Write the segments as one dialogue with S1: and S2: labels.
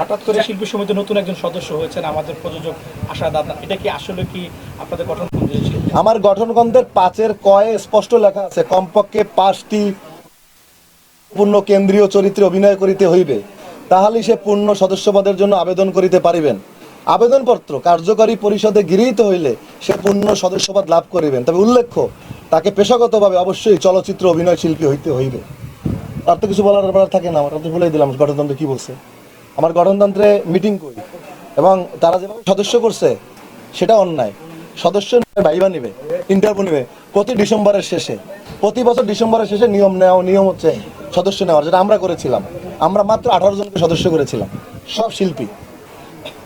S1: হঠাৎ করে শিল্পী সমিতি নতুন একজন সদস্য হয়েছেন আমাদের প্রযোজক আশা দাদা। এটা কি আসলে কি আপনাদের গঠন
S2: আমার গঠনগ্রন্থের পাঁচের কয়ে স্পষ্ট লেখা আছে, কমপক্ষে পাঁচটি পূর্ণ কেন্দ্রীয় চরিত্রে অভিনয় করিতে হইবে, তাহলেই সে পূর্ণ সদস্যপদের জন্য আবেদন করিতে পারিবেন। আবেদনপত্র কার্যকরী পরিষদে গৃহীত হইলে সে পূর্ণ সদস্যপদ লাভ করিবেন। তবে উল্লেখ্য, তাকে পেশাগতভাবে অবশ্যই চলচ্চিত্র অভিনয় শিল্পী হইতে হইবে। তার তো কিছু বলার ব্যাপার থাকে না, আমরা তো বলেই দিলাম গঠনতন্ত্র কি বলছে। আমার গঠনতন্ত্রে মিটিং করি। এবং তারা যেভাবে সদস্য করছে, সেটা অন্যায়। সদস্য ভাইবা নিবে ইন্টারভিউ নিবে। প্রতি ডিসেম্বরের শেষে, প্রতি বছর ডিসেম্বরের শেষে নিয়ম নেওয়া, নিয়ম হচ্ছে সদস্য নেওয়ার, যেটা আমরা করেছিলাম। আমরা মাত্র আঠারো জনকে সদস্য করেছিলাম, সব শিল্পী।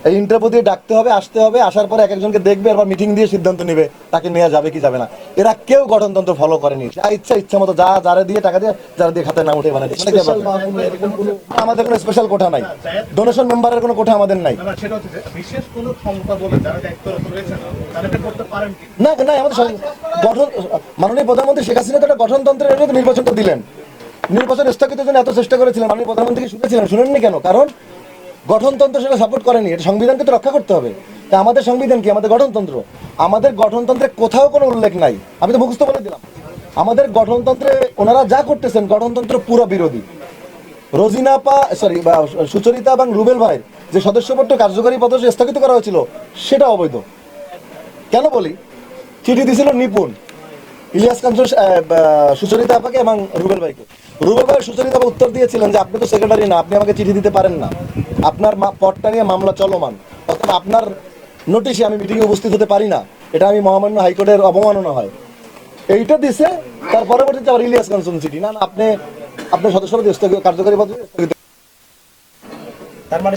S2: এই ইন্টারভিউ দিয়ে ডাকতে হবে আসতে হবে আসার পরে এক একজনকে দেখবে এবার মিটিং দিয়ে সিদ্ধান্ত নেবে তাকে নেওয়া যাবে কি যাবে না। এরা কেউ গঠনতন্ত্র ফলো করেনি। যা ইচ্ছা ইচ্ছা মতো যা যারা দিয়ে টাকা দিয়ে যারা দিয়ে খাতে নাম উঠে বানায় আমাদের কোনো স্পেশাল কোঠা নাই। ডোনেশন মেম্বারের কোনো কোঠা আমাদের নাই।
S3: না,
S2: না না আমাদের গঠন মাননীয় প্রধানমন্ত্রী শেখ হাসিনা তো একটা গঠনতন্ত্রের নির্বাচনটা দিলেন। নির্বাচন স্থগিতের জন্য এত চেষ্টা করেছিলেন মাননীয় প্রধানমন্ত্রীকে শুনেছিলেন শুনেননি কেন? কারণ গঠনতন্ত্র সেটা সাপোর্ট করেনি। এটা সংবিধানকে তো রক্ষা করতে হবে। তা আমাদের সংবিধান কি? আমাদের গঠনতন্ত্র। আমাদের গঠনতন্ত্রে কোথাও কোনো উল্লেখ নাই। আমি তো মুখস্থ বলে দিলাম। আমাদের গঠনতন্ত্রে ওনারা যা করতেছেন, গঠনতন্ত্র পুরো বিরোধী। রোজিনা পা সরি বা সুচরিতা এবং রুবেল ভাই যে সদস্যপত্র কার্যকরী পদে স্থগিত করা হয়েছিল, সেটা অবৈধ। কেন বলি? চিঠি দিছিল নিপুণ। ইলিয়াস কাঞ্চন সুচরিতা আপাকে এবং রুবেল ভাইকে। রুবেল ভাই সুচরিতা উত্তর দিয়েছিলেন যে, আপনি তো সেক্রেটারি না, আপনি আমাকে চিঠি দিতে পারেন না। আপনার পটটা নিয়ে মামলা চলমান। অথবা আপনার নোটিশে আমি মিটিংয়ে উপস্থিত হতে পারি না। এটা আমি মহামান্য হাইকোর্টের অবমাননা হয়। এইটা দিছে, তার পরবর্তীতে আবার ইলিয়াস কাঞ্চন সিটি না, আপনি আপনার সদস্যরা কার্যকরী পদ্ধতি
S1: তার মানে